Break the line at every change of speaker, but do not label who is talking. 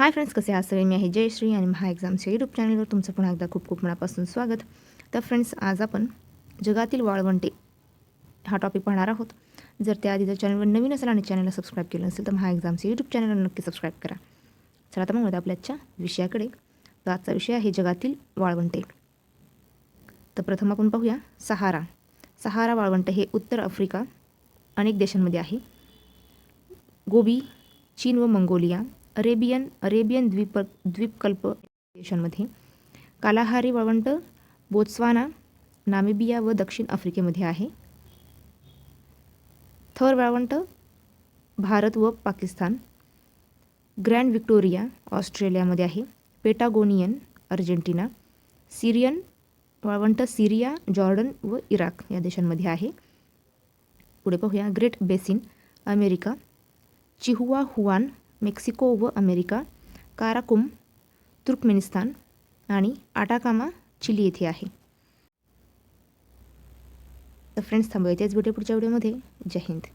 Hi friends कसे आहात? सगळे मी आहे जयश्री आणि महा एक्झामच्या यूट्यूब चॅनलवर तुमचं पुन्हा एकदा खूप खूप मनापासून स्वागत. तर फ्रेंड्स आज आपण जगातील वाळवंटे हा टॉपिक पाहणार आहोत. जर त्याआधी जर चॅनलवर नवीन असेल आणि चॅनलला सबस्क्राईब केलं नसेल तर महा एक्झामचे यूट्यूब चॅनलला नक्की सबस्क्राईब करा. चला आता मग आपल्या आजच्या विषयाकडे. तर आजचा विषय आहे जगातील वाळवंटे. तर प्रथम आपण पाहूया सहारा. सहारा वाळवंट हे उत्तर आफ्रिका अनेक देशांमध्ये आहे. गोबी चीन व मंगोलिया अरेबियन अरेबियन द्वीप द्वीपकल्प देशांमध्ये कालाहारी वाळवंट बोत्स्वाना नामिबिया व दक्षिण आफ्रिकेमध्ये आहे. थर वाळवंट भारत व पाकिस्तान. ग्रँड विक्टोरिया ऑस्ट्रेलियामध्ये आहे. Patagonian Argentina. सिरियन वाळवंट सिरिया जॉर्डन व इराक या देशांमध्ये आहे. पुढे पाहूया Great Basin America. Chihuahuan Mexico व अमेरिका काराकुम तुर्कमेनिस्तान आणि आटाकामा चिली येथे आहे. तर फ्रेंड्स थांबूया त्याच भेटू पुढच्या व्हिडिओमध्ये. जय हिंद.